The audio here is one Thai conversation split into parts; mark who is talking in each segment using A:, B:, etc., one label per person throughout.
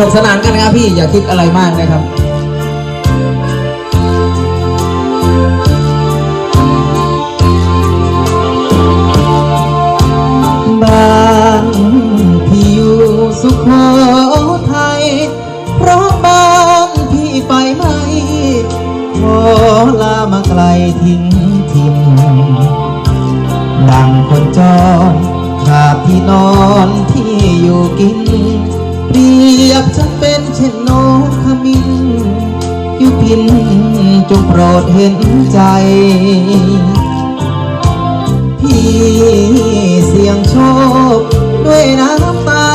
A: นุกสนานกันนะครับพี่อย่าคิดอะไรมากนะครับบ้านพี่อยู่สุโขทัยเพราะบ้านพี่ไฟไหม้ขอลามาไกลทิ้งถิ่นดังคนจรขาดที่นอนที่อยู่กินเปรี ยบฉันเป็นเช่นนกขมิ้นยูพินจงโปรดเห็นใจ พี่เสียงโชคด้วยน้ำตา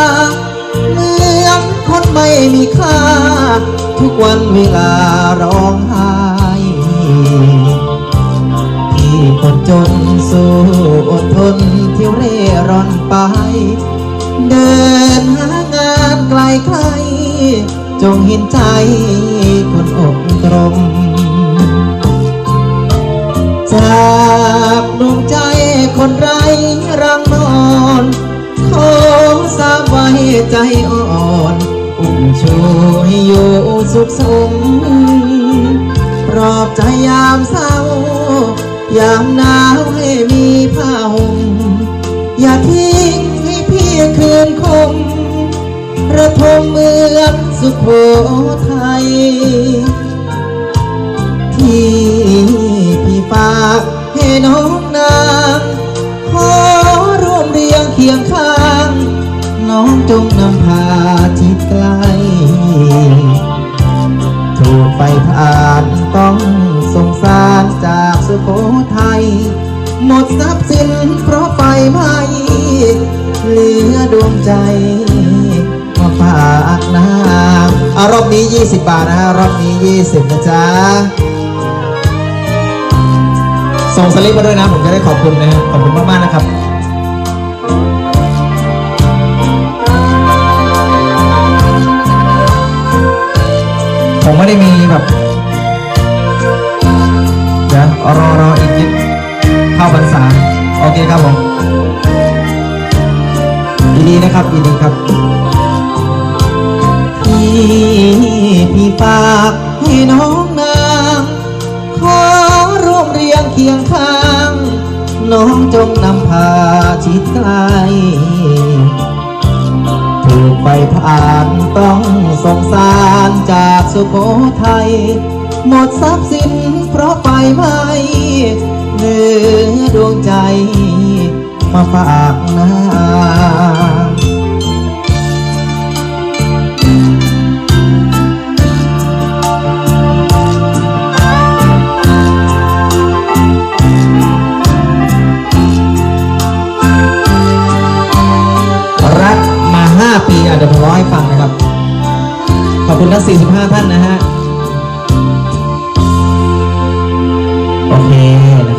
A: เหมือนคนไม่มีค่า ทุกวันเวลาร้องไห้พี่คนจนสู้อดทนเที่ยวเร่ร่อนไป เดินหางาน จงเห็นใจคนอกตรม จากดวงใจคนไร้รังนอนขอสร้างไว้ใจอ่อนอุ้มชูให้อยู่สุขสมปลอบใจยามเศร้ายามหนาวให้มีผ้าห่มอย่าทิ้งให้พี่คืนค สุโขทัยที่พี่ฝากให้น้องนางขอร่วมเรียงเคียงข้าง น้องจงนำพาจิตไกลถูกไปผ่านต้องสงสารจากสุโขทัยหมดทรัพย์สินเพราะไฟไหม้เหลือดวงใจ อารอบนี้ 20 บาทนะฮะรอบนี้ 20 นะจ๊ะ ส่งสลิปมาด้วยนะ ผมจะได้ขอบคุณนะฮะขอบคุณมาก ๆ นะครับผมไม่ได้มีแบบเดี๋ยวรอรออีกนิดเข้าพรรษา โอเคครับผมยินดีนะครับยินดีครับ ฝากให้น้องนางขอร่วมเรียงเคียงข้าง น้องจงนำพาชิดไกลถูกไปผ่านต้องสงสารจากสุโขทัย หมดทรัพย์สินเพราะไฟไหม้เหลือดวงใจมาฝาก ขอบคุณทั้ง45 ท่านนะฮะ โอเคนะครับ